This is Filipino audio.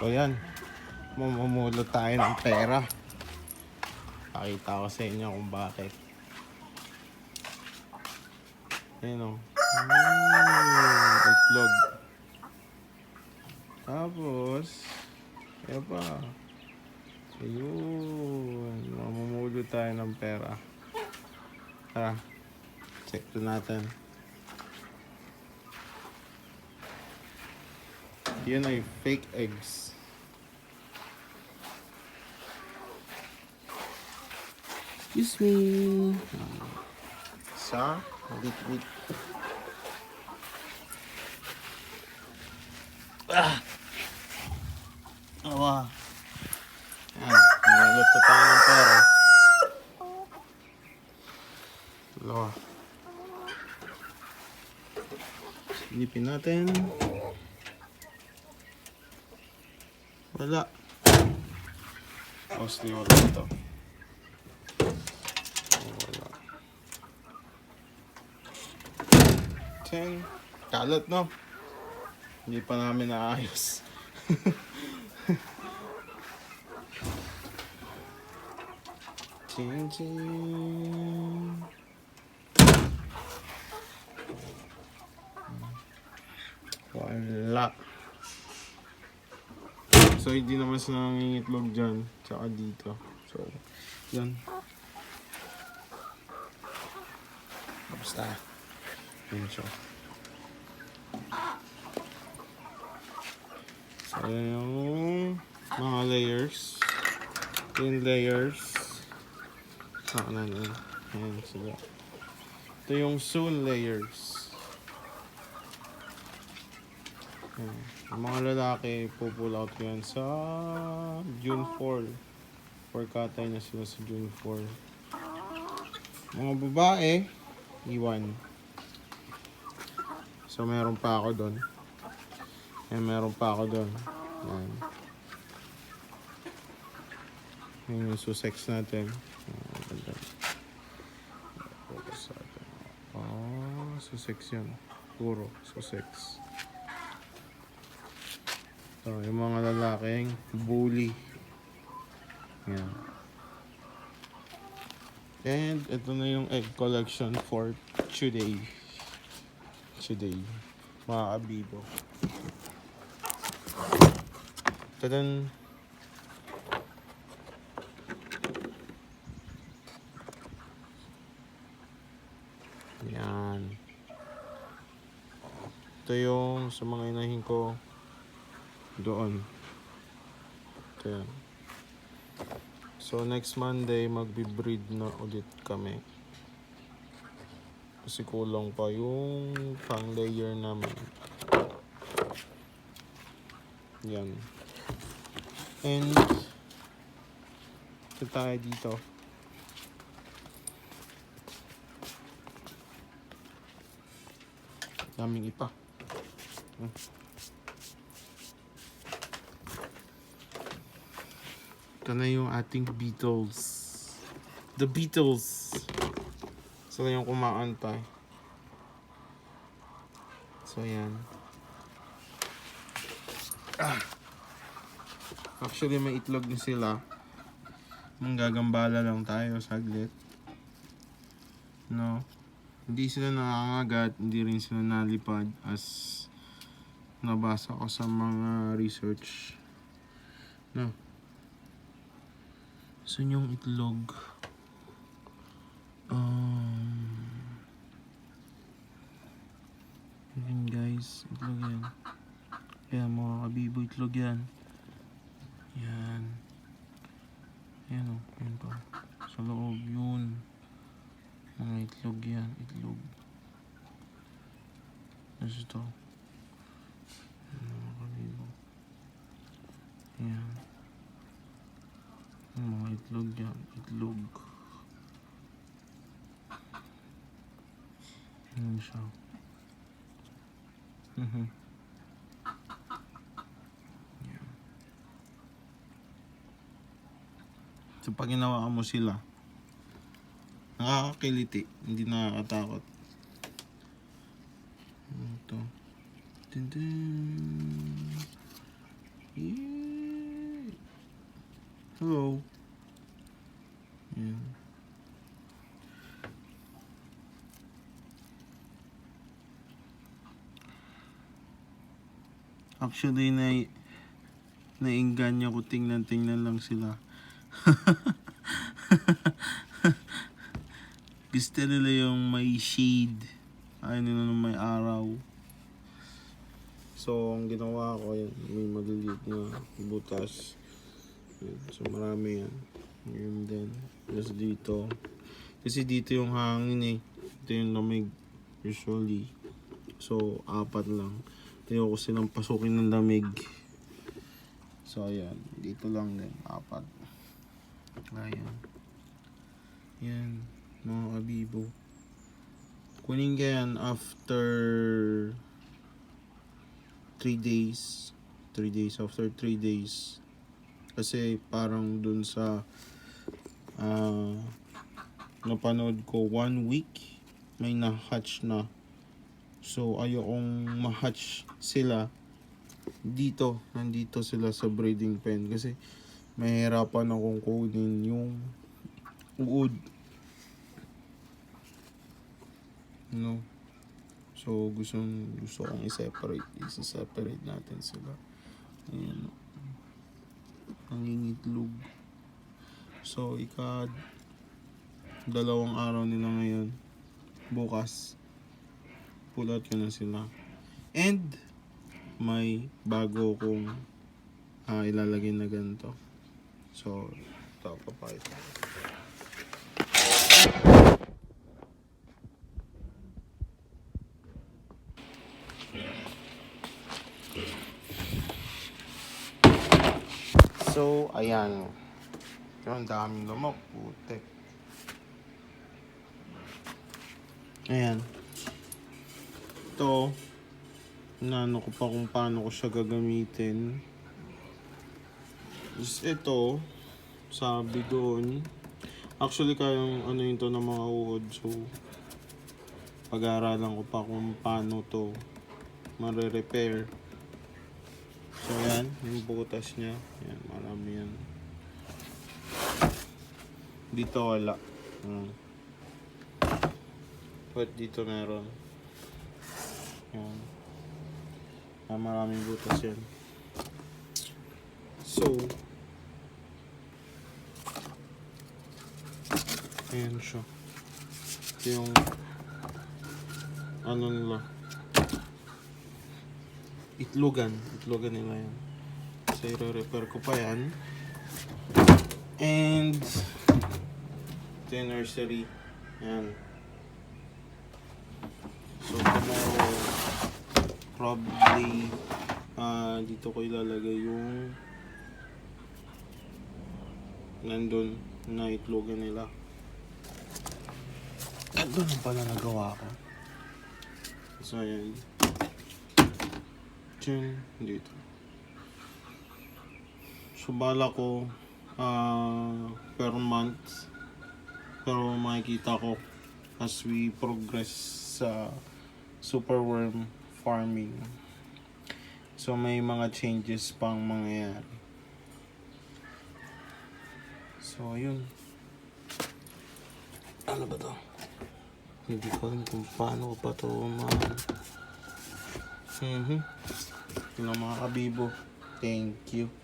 So yan, mamumulot tayo ng pera. Pakita ko sa inyo kung bakit. Ayan o. Mm, itlog. Tapos, ayan pa. Ayun, mamumulot tayo ng pera. Tara, check to natin. Yan ay fake eggs. Excuse me. Sa litwit. Ah! Awa. Yan. Naluluto tayo ng pera. Dalawa. Silipin natin. Wala. Mostly wala ito. 10. Kalat, no? Hindi pa namin naayos. ching, ching. Wala. So, hindi naman sa nangingitlog dyan. Tsaka dito. So, yan. Basta. Yun siya. So, mga layers. 10 layers. Saan na yan? Ayan sila. Ito yung soon layers. Ayan. Yung mga lalaki, pupull out yan sa June 4. Forkatay na sila sa June 4. Mga babae, iwan. So, meron pa ako doon. Eh, meron pa ako doon. Yan. Yan yung Sussex natin. Ganda. Focus. Oh, Sussex yun. Puro Sussex. So, yung mga lalaking bully. Yan. And ito na yung egg collection for today. Today. Mga kabibo. Tadan. Yan. Ito yung sa mga inahin ko doon. Ito yan. So next Monday magbi-breed na ulit kami. Kasi kulang pa yung pang layer namin. Yan. And ito tayo dito. Daming ipa. Hmm. Ito na yung ating Beatles. The Beatles. Sila yung kumaantay. So, yan. Actually, may itlog na sila. Manggagambala lang tayo saglit. No? Hindi sila nangangagat, hindi rin sila nalipad as nabasa ko sa mga research. No? Saan yung itlog? Um, yan guys, itlog yan. Yan mga kabibo, itlog yan. Yan. Yan o, yan pa. Sa loob, yun. Mga itlog yan, itlog. Ano ito? Mga kabibo. Yan. Mga itlog yan, itlog. Yan siya. Mhm. Yan. So pag ginawa mo sila, nakakakiliti, hindi nakakatakot. Ito. Dun dun. Yeah. Hello. Yan. Actually, na naingganya ko tingnan-tingnan lang sila. Gusto nila yung may shade. Ayaw nila ng may araw. So, ang ginawa ko, yan, may maliliit na butas. So, marami yan. Yun din. Tapos dito. Kasi dito yung hangin eh. Ito yung lamig. Usually. So, apat lang. Tayo ko silang pasukin ng lamig. So, ayan. Dito lang din. Apat. Ayan. Yan. Mga kabibo. Kunin ka yan after 3 days. 3 days. After 3 days. Kasi parang dun sa ah napanood ko one week may na-hatch na. So ayokong ma-hatch sila dito. Nandito sila sa breeding pen kasi mahirapan akong kunin yung uod. No. So gusto gusto kong i-separate. I-separate natin sila. Ayan. Nangingitlog. So, ika dalawang araw nila ngayon. Bukas, pull out ko na sila. And, may bago kong ah, ilalagay na ganito. So, ito, papayos. So, ayan. Yung daming lamok, putek. Ayan. Ito, naano ko pa kung paano ko siya gagamitin. Is ito, sabi doon, actually kayang ano yun to ng mga uod, so pag-aaralan ko pa kung paano to mare-repair. So yan, yung butas niya. Yan, marami yan. Dito wala. Hmm. But dito meron. Yan. Ah, maraming butas yan. So, ayan siya. Ito yung ano nila itlogan. Itlogan nila yan. So, i-repair ko pa yan. And, ito yung nursery. Yan. So, tomorrow, probably, ah dito ko ilalagay yung nandun na itlogan nila. At doon lang pala nagawa ko. So, ayan. Diyan, dito. So, bala ko ah per month. Pero makikita ko as we progress sa superworm farming. So, may mga changes pang mangyayari. So, yun. Ano ba to? Hindi ko alam kung paano ko pa to ma... Mhm. Yun ang mga kabibo. Thank you.